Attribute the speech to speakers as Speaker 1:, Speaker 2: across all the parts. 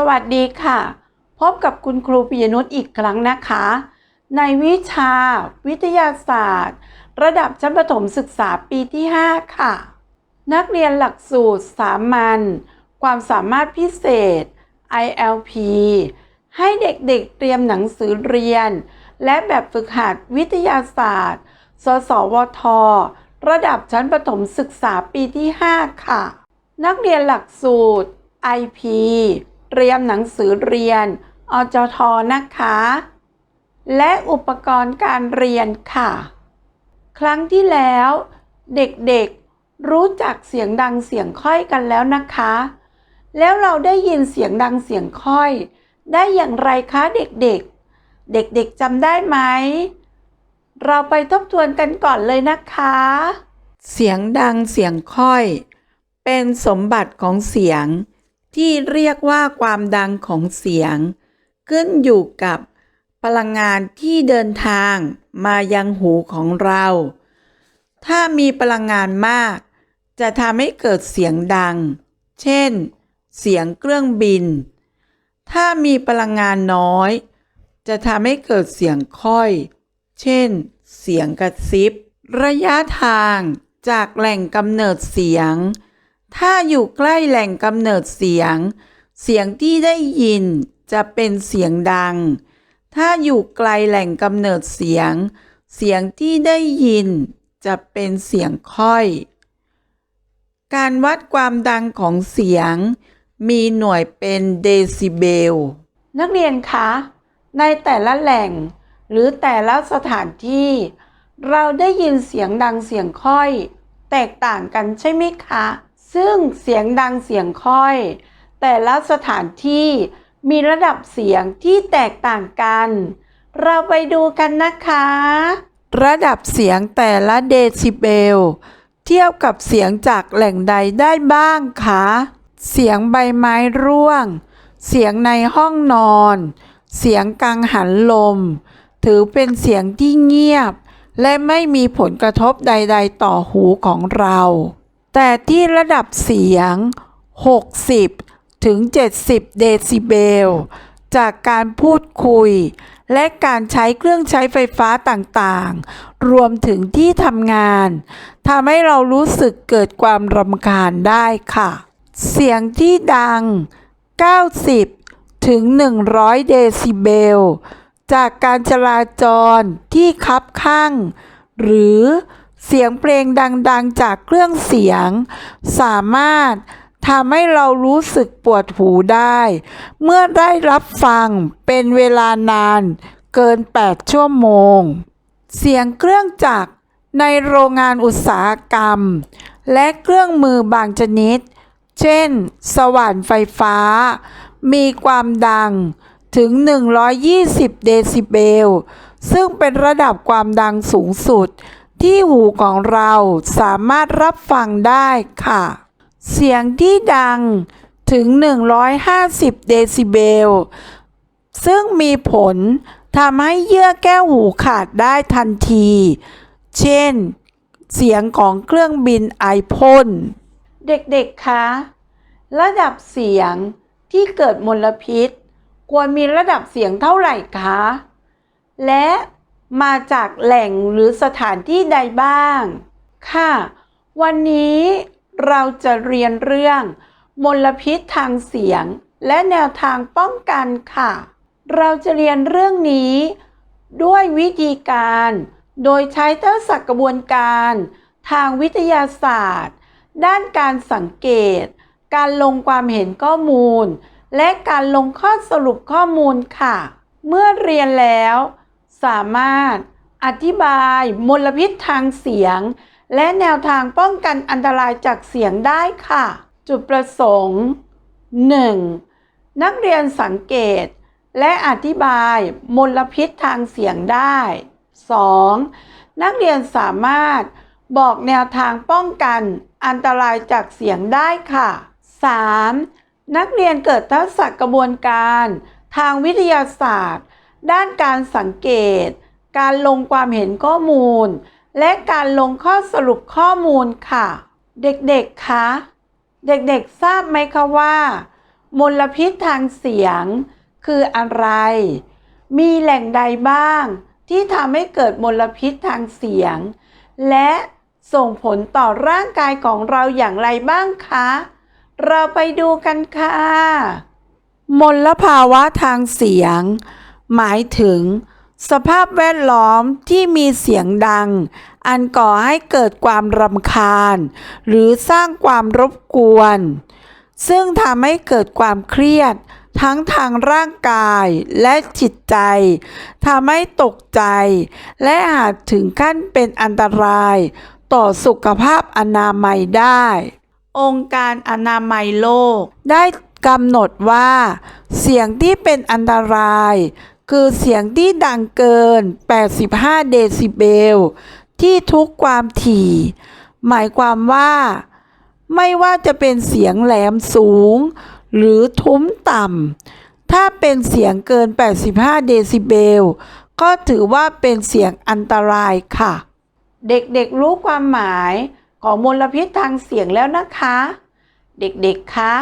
Speaker 1: สวัสดีค่ะ พบกับคุณครูปิยนุชอีกครั้งนะคะ ในวิชา วิทยาศาสตร์ ระดับชั้นประถมศึกษาปีที่ 5 ค่ะ นักเรียนหลักสูตรสามัญความสามารถพิเศษ ILP ให้เด็กๆเตรียมหนังสือเรียน และแบบฝึกหัดวิทยาศาสตร์ สสวท ระดับชั้นประถมศึกษาปีที่ 5 ค่ะ นักเรียนหลักสูตร IP เตรียมหนังสือเรียน อจทนะคะ และอุปกรณ์การเรียนค่ะ ครั้งที่แล้ว เด็กๆรู้จักเสียงดังเสียงค่อยกันแล้วนะคะ แล้วเราได้ยินเสียงดังเสียงค่อย ได้อย่างไรคะเด็กๆ เด็กๆจำได้ไหม เราไปทบทวนกันก่อนเลยนะคะ เสียงดังเสียงค่อย เป็นสมบัติของเสียง ที่เรียกว่าความดังของเสียง ขึ้นอยู่กับพลังงานที่เดินทางมายังหูของเรา ถ้ามีพลังงานมาก จะทำให้เกิดเสียงดัง เช่น เสียงเครื่องบิน ถ้ามีพลังงานน้อย จะทำให้เกิดเสียงค่อย เช่น เสียงกระซิบ ระยะทางจากแหล่งกำเนิดเสียง ถ้าอยู่ใกล้แหล่งกำเนิดเสียง เสียงที่ได้ยินจะเป็นเสียงดัง ถ้าอยู่ไกลแหล่งกำเนิดเสียง เสียงที่ได้ยินจะเป็นเสียงค่อย การวัดความดังของเสียง มีหน่วยเป็นเดซิเบล นักเรียนคะ ในแต่ละแหล่ง หรือแต่ละสถานที่ เราได้ยินเสียงดังเสียงค่อย แตกต่างกันใช่ไหมคะ ซึ่งเสียงดังเสียงค่อย แต่ละสถานที่มีระดับเสียงที่แตกต่างกัน เราไปดูกันนะคะ ระดับเสียงแต่ละเดซิเบล เทียบกับเสียงจากแหล่งใดได้บ้างคะ เสียงใบไม้ร่วง เสียงในห้องนอน เสียงกังหันลม ถือเป็นเสียงที่เงียบ และไม่มีผลกระทบใด ๆ ต่อหูของเรา แต่ที่ระดับเสียง 60 ถึง 70 เดซิเบล จากการพูดคุย และการใช้เครื่องใช้ไฟฟ้าต่างๆ รวมถึงที่ทำงานทำให้เรารู้สึกเกิดความรำคาญได้ค่ะ เสียงที่ดัง 90 ถึง 100 เดซิเบล จากการจราจรที่คับข้าง หรือ เสียงเพลงดังๆจากเครื่องเสียง สามารถทำให้เรารู้สึกปวดหูได้ เมื่อได้รับฟังเป็นเวลานานเกิน 8 ชั่วโมง เสียงเครื่องจักรในโรงงานอุตสาหกรรม และเครื่องมือบางชนิด เช่น สว่านไฟฟ้า มีความดังถึง 120 เดซิเบล ซึ่งเป็นระดับความดังสูงสุด ที่หูของเราสามารถรับฟังได้ค่ะ เสียงที่ดังถึง 150 เดซิเบล ซึ่งมีผลทำให้เยื่อแก้วหูขาดได้ทันที เช่น เสียงของเครื่องบินไอพ่น เด็กๆ คะ ระดับเสียงที่เกิดมลพิษ ควรมีระดับเสียงเท่าไหร่คะ และ มาจากแหล่งหรือสถานที่ใดบ้าง ค่ะ วันนี้เราจะเรียนเรื่อง มลพิษทางเสียง และแนวทางป้องกันค่ะ เราจะเรียนเรื่องนี้ ด้วยวิธีการ โดยใช้ทักษะกระบวนการ ทางวิทยาศาสตร์ ด้านการสังเกต การลงความเห็นข้อมูล และการลงข้อสรุปข้อมูลค่ะ เมื่อเรียนแล้ว สามารถอธิบายมลพิษทางเสียง และแนวทางป้องกันอันตรายจากเสียงได้ค่ะ จุดประสงค์ 1. นักเรียนสังเกต และอธิบายมลพิษทางเสียงได้ 2. นักเรียนสามารถบอกแนวทางป้องกันอันตรายจากเสียงได้ค่ะ 3. นักเรียนเกิดทักษะกระบวนการ ทางวิทยาศาสตร์ ด้านการสังเกต การลงความเห็นข้อมูล และการลงข้อสรุปข้อมูลค่ะ เด็กๆ คะ เด็กๆ ทราบไหมคะว่า มลพิษทางเสียง คืออะไร มีแหล่งใดบ้าง ที่ทำให้เกิดมลพิษทางเสียง และส่งผลต่อร่างกายของเราอย่างไรบ้างคะ เราไปดูกันค่ะ มลภาวะทางเสียง หมายถึง สภาพแวดล้อมที่มีเสียงดัง อันก่อให้เกิดความรำคาญ หรือสร้างความรบกวน ซึ่งทำให้เกิดความเครียด ทั้งทางร่างกายและจิตใจทำให้ตกใจ และอาจถึงขั้นเป็นอันตรายต่อสุขภาพอนามัยได้ องค์การอนามัยโลกได้กำหนดว่า เสียงที่เป็นอันตราย คือเสียงที่ดังเกิน 85 เดซิเบล ที่ทุกความถี่ หมายความว่า ไม่ว่าจะเป็นเสียงแหลมสูง หรือทุ้มต่ำ ถ้าเป็นเสียงเกิน 85 เดซิเบล ก็ถือว่าเป็นเสียงอันตรายค่ะ เด็กๆรู้ความหมายของมลพิษทางเสียงแล้วนะคะ เด็กๆคะ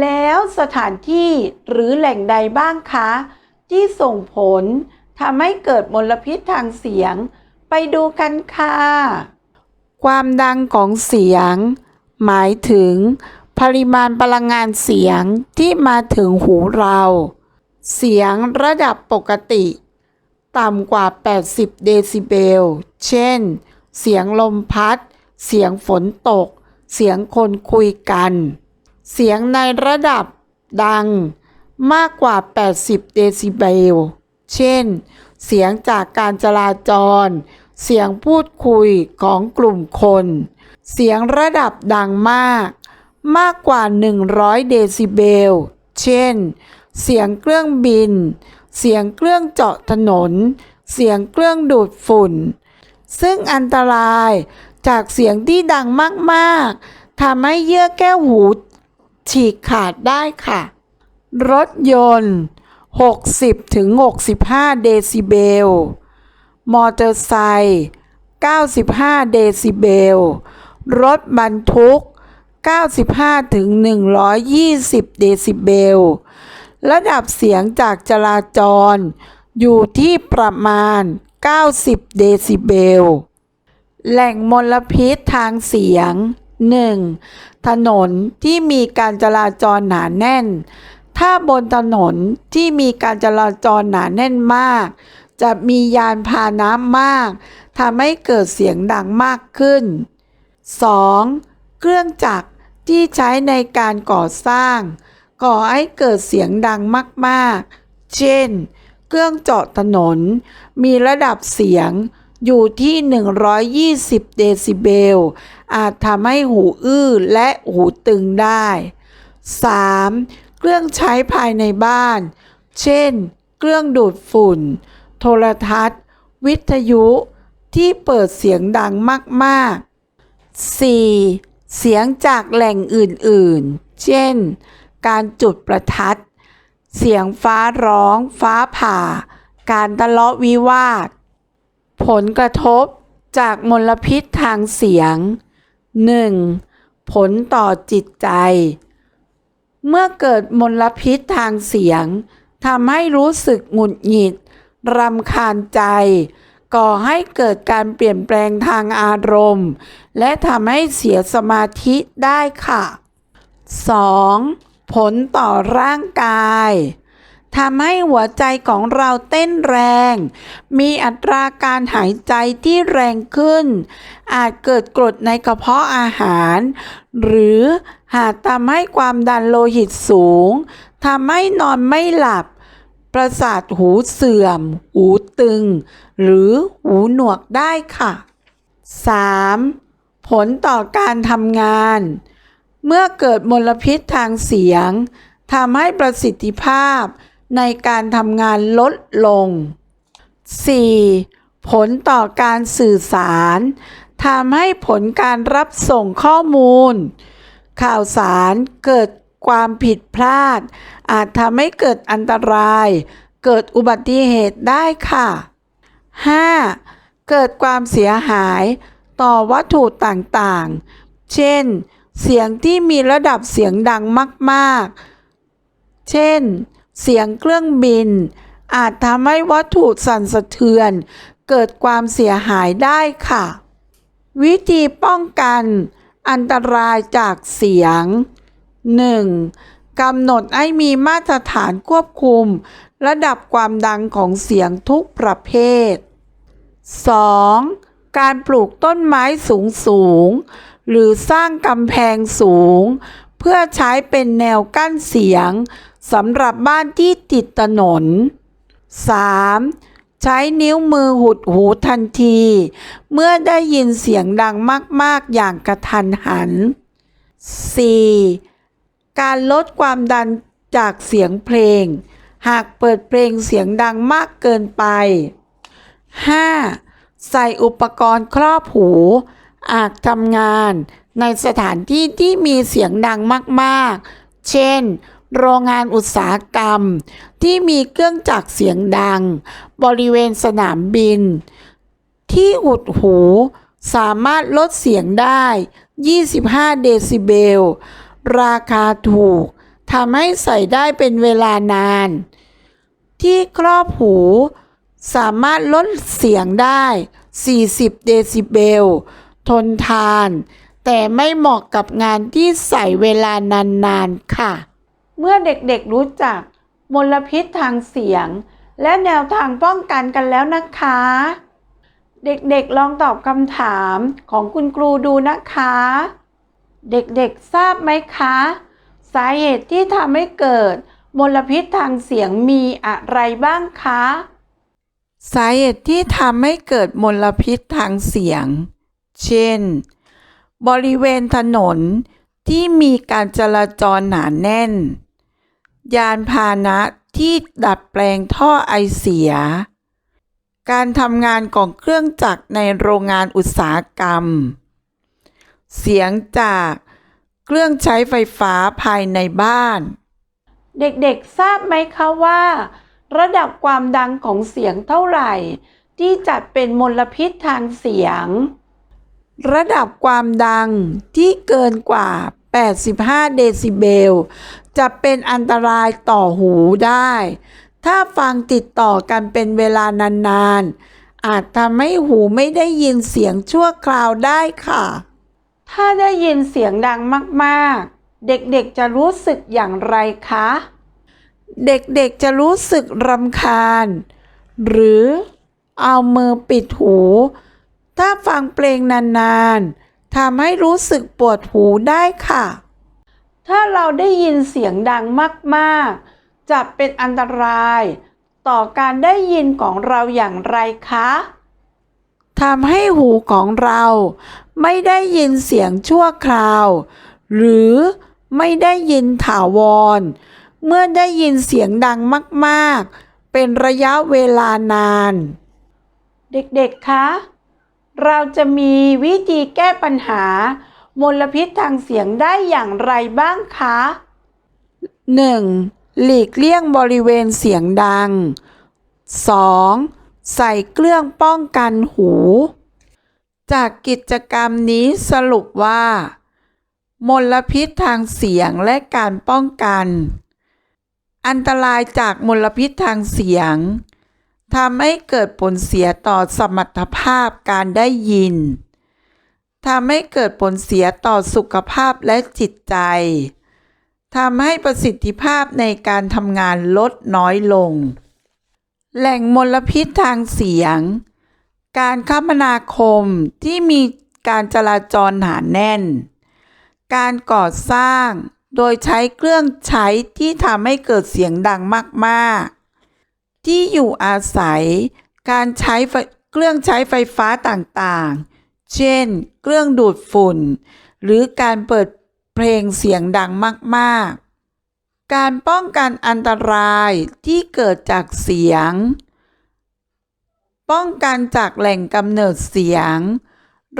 Speaker 1: แล้วสถานที่หรือแหล่งใดบ้างคะ ที่ส่งผลทำให้เกิดมลพิษทางเสียง ไปดูกันค่ะ ความดังของเสียง หมายถึง ปริมาณพลังงานเสียงที่มาถึงหูเรา เสียงระดับปกติ ต่ำกว่า 80 เดซิเบล เช่น เสียงลมพัด เสียงฝนตก เสียงคนคุยกัน เสียงในระดับดัง มากกว่า 80 เดซิเบล เช่น เสียงจากการจราจร เสียงพูดคุยของกลุ่มคน เสียงระดับดังมาก มากกว่า 100 เดซิเบล เช่น เสียงเครื่องบิน เสียงเครื่องเจาะถนน เสียงเครื่องดูดฝุ่น ซึ่งอันตรายจากเสียงที่ดังมาก ๆทำให้เยื่อแก้วหูฉีกขาดได้ค่ะ รถยนต์ 60ถึง65 เดซิเบล มอเตอร์ไซค์95 เดซิเบล รถบรรทุก 95ถึง120 เดซิเบล ระดับเสียงจากจราจร อยู่ที่ประมาณ 90 เดซิเบล แหล่งมลพิษทางเสียง 1. ถนนที่มีการจราจรหนาแน่น ถ้าบนถนนที่มีการจราจรหนาแน่นมาก จะมียานพาหนะมากทำให้เกิดเสียงดังมากขึ้น 2. เครื่องจักรที่ใช้ในการก่อสร้างก่อให้เกิดเสียงดังมากๆ เช่น เครื่องเจาะถนน มีระดับเสียงอยู่ที่ 120 เดซิเบล อาจทำให้หูอื้อและหูตึงได้ 3. เครื่องใช้ภายในบ้าน เช่น เครื่องดูดฝุ่น โทรทัศน์ วิทยุที่เปิดเสียงดังมากๆ 4. เสียงจากแหล่งอื่นๆ เช่น การจุดประทัด เสียงฟ้าร้อง ฟ้าผ่า การทะเลาะวิวาท ผลกระทบจากมลพิษทางเสียง 1. ผลต่อจิตใจ เมื่อเกิดมลพิษทางเสียงทำให้รู้สึกหงุดหงิดรำคาญใจ ก่อให้เกิดการเปลี่ยนแปลงทางอารมณ์ และทำให้เสียสมาธิได้ค่ะ 2. ผลต่อร่างกาย ทำให้หัวใจของเราเต้นแรง มีอัตราการหายใจที่แรงขึ้น อาจเกิดกรดในกระเพาะอาหาร หรือหากทำให้ความดันโลหิตสูง ทำให้นอนไม่หลับ ประสาทหูเสื่อม หูตึง หรือหูหนวกได้ค่ะ 3. ผลต่อการทำงาน เมื่อเกิดมลพิษทางเสียงทำให้ประสิทธิภาพ ในการทำงานลดลง 4. ผลต่อการสื่อสารทำให้ผลการรับส่งข้อมูล ข่าวสารเกิดความผิดพลาด อาจทำให้เกิดอันตราย เกิดอุบัติเหตุได้ค่ะ 5. เกิดความเสียหายต่อวัตถุต่างๆ เช่น เสียงที่มีระดับเสียงดังมาก ๆ เช่น เสียงเครื่องบิน อาจทำให้วัตถุสั่นสะเทือน เกิดความเสียหายได้ค่ะ วิธีป้องกันอันตรายจากเสียง 1. กำหนดให้มีมาตรฐานควบคุม ระดับความดังของเสียงทุกประเภท 2. การปลูกต้นไม้สูงสูง หรือสร้างกำแพงสูง เพื่อใช้เป็นแนวกั้นเสียง สำหรับบ้านที่ติดถนน 3. ใช้นิ้วมือหุดหูทันที เมื่อได้ยินเสียงดังมาก ๆ อย่างกระทันหัน 4. การลดความดันจากเสียงเพลง หากเปิดเพลงเสียงดังมากเกินไป 5. ใส่อุปกรณ์ครอบหู อาจทำงานในสถานที่ที่มีเสียงดังมาก ๆ เช่น โรงงานอุตสาหกรรม ที่มีเครื่องจักรเสียงดัง บริเวณสนามบิน ที่อุดหูสามารถลดเสียงได้ 25 เดซิเบล ราคาถูกทำให้ใส่ได้เป็นเวลานาน ที่ครอบหูสามารถลดเสียงได้ 40 เดซิเบล ทนทาน แต่ไม่เหมาะกับงานที่ใส่เวลานานๆ ค่ะ เมื่อเด็กๆรู้จักมลพิษทางเสียง และแนวทางป้องกันกันแล้วนะคะ เด็กๆลองตอบคำถามของคุณครูดูนะคะ เด็กๆทราบไหมคะ สาเหตุที่ทำให้เกิดมลพิษทางเสียงมีอะไรบ้างคะ สาเหตุที่ทำให้เกิดมลพิษทางเสียง เช่น บริเวณถนนที่มีการจราจรหนาแน่น ยานพาหนะที่ดัดแปลงท่อไอเสีย การทำงานของเครื่องจักรในโรงงานอุตสาหกรรม เสียงจากเครื่องใช้ไฟฟ้าภายในบ้าน เด็กๆทราบไหมคะว่า ระดับความดังของเสียงเท่าไหร่ ที่จัดเป็นมลพิษทางเสียง ระดับความดังที่เกินกว่า 85 เดซิเบล จะเป็นอันตรายต่อหูได้ ถ้าฟังติดต่อกันเป็นเวลานานๆ อาจทำให้หูไม่ได้ยินเสียงชั่วคราวได้ค่ะ ถ้าได้ยินเสียงดังมากๆ เด็กๆจะรู้สึกอย่างไรคะ เด็กๆจะรู้สึกรำคาญ หรือเอามือปิดหู ถ้าฟังเพลงนานๆ ทำให้รู้สึกปวดหูได้ค่ะ ถ้าเราได้ยินเสียงดังมากๆ จะเป็นอันตราย ต่อการได้ยินของเราอย่างไรคะทำให้หูของเราไม่ได้ยินเสียงชั่วคราว หรือไม่ได้ยินถาวร เมื่อได้ยินเสียงดังมาก ๆ เป็นระยะเวลานาน เด็ก ๆ คะ เราจะมีวิธีแก้ปัญหามลพิษทางเสียงได้อย่างไรบ้างคะ 1. หลีกเลี่ยงบริเวณเสียงดัง 2. ใส่เครื่องป้องกันหู จากกิจกรรมนี้สรุปว่า มลพิษทางเสียงและการป้องกัน อันตรายจากมลพิษทางเสียง ทำให้เกิดผลเสียต่อสมรรถภาพการได้ยิน ทำให้เกิดผลเสียต่อสุขภาพและจิตใจ ทำให้ประสิทธิภาพในการทำงานลดน้อยลง แหล่งมลพิษทางเสียง การคมนาคมที่มีการจราจรหนาแน่น การก่อสร้างโดยใช้เครื่องใช้ที่ทำให้เกิดเสียงดังมากๆ ที่อยู่อาศัย การใช้เครื่องใช้ไฟฟ้าต่างๆ เช่น เครื่องดูดฝุ่น หรือการเปิดเพลงเสียงดังมากๆ การป้องกันอันตรายที่เกิดจากเสียง ป้องกันจากแหล่งกำเนิดเสียง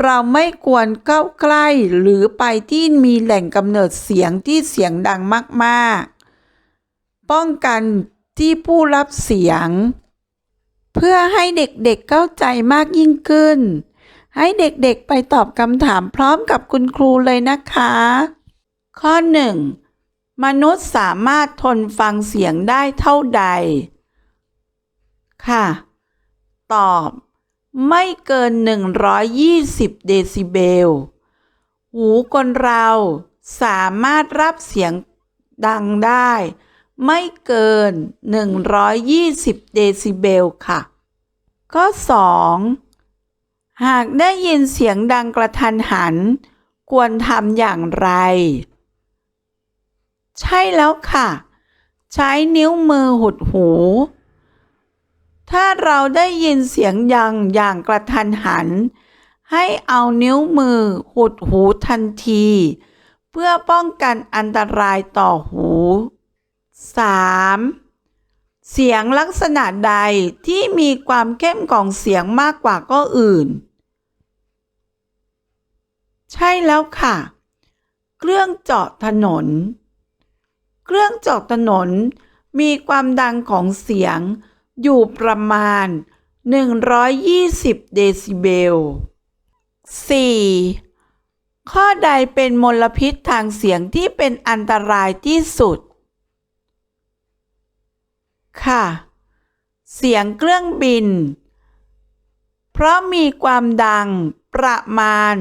Speaker 1: เราไม่ควรเข้าใกล้หรือไปที่มีแหล่งกำเนิดเสียงที่เสียงดังมากๆ ป้องกัน ที่ผู้รับเสียง เพื่อให้เด็กๆเข้าใจมากยิ่งขึ้น ให้เด็กๆไปตอบคำถามพร้อมกับคุณครูเลยนะคะ ข้อ 1. มนุษย์สามารถทนฟังเสียงได้เท่าใด ค่ะ ตอบไม่เกิน 120 เดซิเบล หูคนเราสามารถรับเสียงดังได้ ไม่เกิน 120 เดซิเบลค่ะ ข้อ 2 หากได้ยินเสียงดังกระทันหัน ควรทำอย่างไร ใช่แล้วค่ะ ใช้นิ้วมือหุดหู ถ้าเราได้ยินเสียงดังอย่างกระทันหัน ให้เอานิ้วมือหุดหูทันที เพื่อป้องกันอันตรายต่อหู 3. เสียงลักษณะใดที่มีความเข้มของเสียงมากกว่าก็อื่น ใช่แล้วค่ะ เครื่องเจาะถนน เครื่องเจาะถนนมีความดังของเสียงอยู่ประมาณ 120 เดซิเบล 4. ข้อใดเป็นมลพิษทางเสียงที่เป็นอันตรายที่สุด ค่ะ เสียงเครื่องบิน เพราะมีความดังประมาณ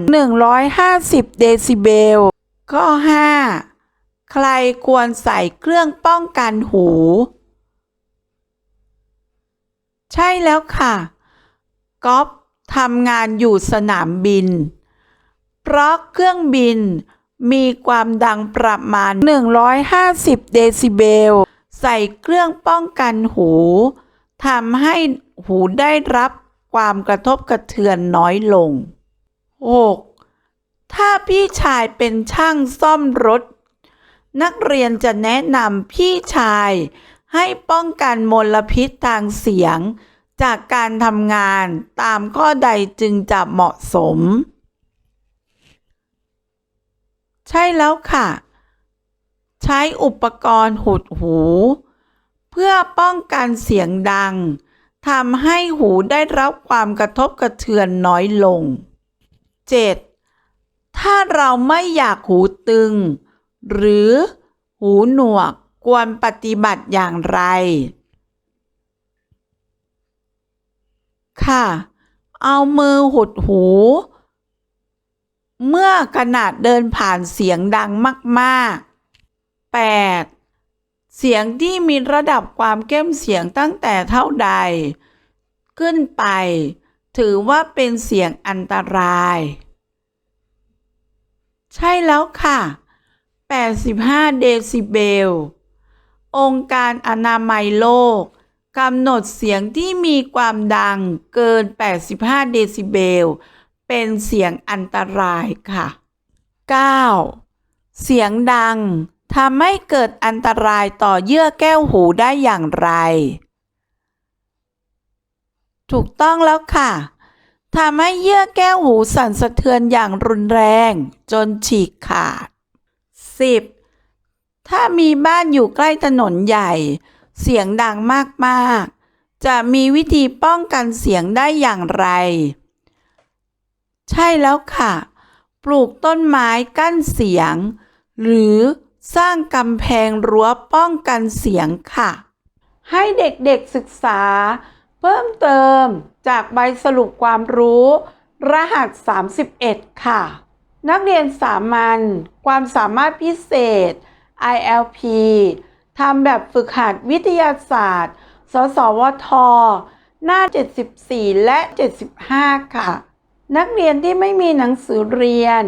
Speaker 1: 150 เดซิเบล ข้อ 5 ใครควรใส่เครื่องป้องกันหู ใช่แล้วค่ะก๊อฟทำงานอยู่สนามบิน เพราะเครื่องบินมีความดังประมาณ 150 เดซิเบล ใส่เครื่องป้องกันหูทำให้หูได้รับความกระทบกระเทือนน้อยลง 6. ถ้าพี่ชายเป็นช่างซ่อมรถ นักเรียนจะแนะนำพี่ชายให้ป้องกันมลพิษทางเสียง จากการทำงานตามข้อใดจึงจะเหมาะสม ใช่แล้วค่ะ ใช้อุปกรณ์หดหู เพื่อป้องกันเสียงดังทำให้หูได้รับความกระทบกระเทือนน้อยลง 7. ถ้าเราไม่อยากหูตึง หรือหูหนวกควรปฏิบัติอย่างไร ค่ะ เอามือหดหู เมื่อขนาดเดินผ่านเสียงดังมากๆ 8. เสียงที่มีระดับความเข้มเสียงตั้งแต่เท่าใด ขึ้นไป ถือว่าเป็นเสียงอันตราย ใช่แล้วค่ะ 85 เดซิเบล องค์การอนามัยโลกกำหนดเสียงที่มีความดังเกิน 85 เดซิเบล เป็นเสียงอันตรายค่ะ 9. เสียงดัง ทำให้เกิดอันตรายต่อเยื่อแก้วหูได้อย่างไร ถูกต้องแล้วค่ะทำให้เยื่อแก้วหูสั่นสะเทือนอย่างรุนแรงจนฉีกขาด 10. ถ้ามีบ้านอยู่ใกล้ถนนใหญ่ เสียงดังมากๆ จะมีวิธีป้องกันเสียงได้อย่างไร ใช่แล้วค่ะ ปลูกต้นไม้กั้นเสียง หรือ สร้างกำแพงรั้วป้องกันเสียงค่ะ ให้เด็กๆศึกษา เพิ่มเติมจากใบสรุปความรู้ รหัส 31 ค่ะ นักเรียนสามัญความสามารถพิเศษ ILP ทำแบบฝึกหัดวิทยาศาสตร์ สสวท หน้า 74 และ 75 ค่ะ นักเรียนที่ไม่มีหนังสือเรียน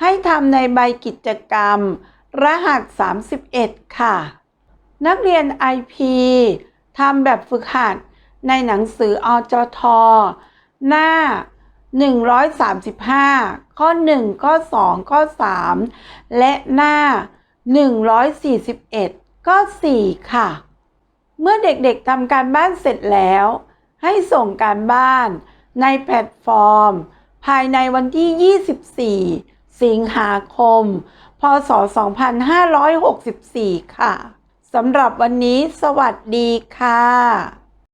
Speaker 1: ให้ทำในใบกิจกรรม รหัส 31 ค่ะ นักเรียน IP ทำแบบฝึกหัดในหนังสืออจท หน้า 135 ข้อ 1 ข้อ 2 ข้อ 3 และหน้า 141 ข้อ 4 ค่ะ เมื่อเด็กๆทำการบ้านเสร็จแล้ว ให้ส่งการบ้านในแพลตฟอร์ม ภายในวันที่ 24 สิงหาคม พศ 2564 ค่ะ สำหรับวันนี้สวัสดีค่ะ